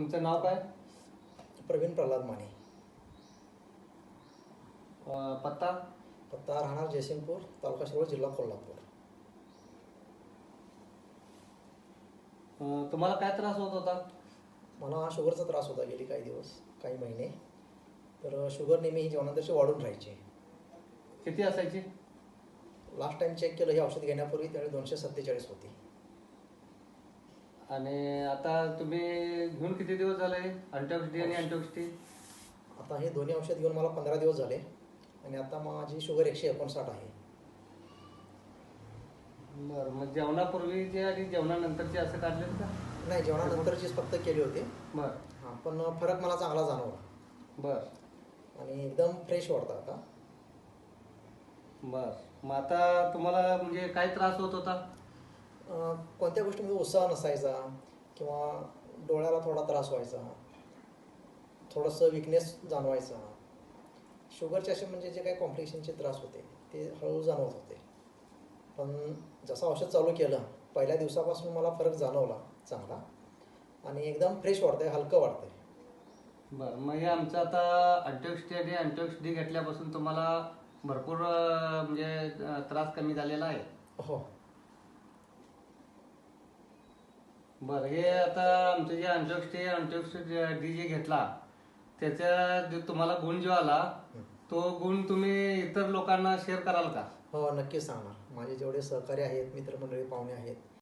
तुमचं नाव काय? प्रवीण प्रल्हाद माने. अं, पत्ता? पत्ता राहणार जयसिंगपूर तालुका शिरोळ जिल्हा कोल्हापूर. अं, तुम्हाला काय त्रास होत होता? मला शुगरचा त्रास होता गेली काही दिवस काही महिने. तर शुगर नेहमी ही जेवणानंतरची वाढून राहायची. किती असायची? लास्ट टाइम चेक केलं हे औषध घेण्यापूर्वी त्यावेळी दोनशे सत्तेचाळीस होती. आणि आता तुम्ही घेऊन किती दिवस झाले? अँटॉक्स डी आणि अँटॉक्स टी आता हे दोन्ही औषध घेऊन मला पंधरा दिवस झाले. आणि आता माझी शुगर एकशे एकोणसाठ आहे. बरं मग जेवणापूर्वीचे आणि जेवणानंतरचे असं काढलेत का? नाही जेवणानंतरचीच फक्त केली होती. बरं. हां पण फरक मला चांगला जाणवला. बरं. आणि एकदम फ्रेश वाटतं आता. बरं. मग आता तुम्हाला म्हणजे काय त्रास होत होता? कोणत्या गोष्टीमध्ये उत्साह नसायचा किंवा डोळ्याला थोडा त्रास व्हायचा? थोडंसं विकनेस जाणवायचा. शुगरचे असे म्हणजे जे काही कॉम्प्लिकेशनचे त्रास होते ते हळूहळू जाणवत होते. पण जसं औषध चालू केलं पहिल्या दिवसापासून मला फरक जाणवला चांगला आणि एकदम फ्रेश वाटतंय हलकं वाटतंय. बरं मग हे आमचं आता अँटॉक्स टी आणि अँटॉक्स डी घेतल्यापासून तुम्हाला भरपूर म्हणजे त्रास कमी झालेला आहे? हो. बरं हे आता आमचं जे अँटॉक्स टी अँटॉक्स डी जे घेतला त्याचा जे तुम्हाला गुण जो आला तो गुण तुम्ही इतर लोकांना शेअर कराल का? हो नक्कीच सांगणार. माझे जेवढे सहकारी आहेत मित्रमंडळी पाहुणे आहेत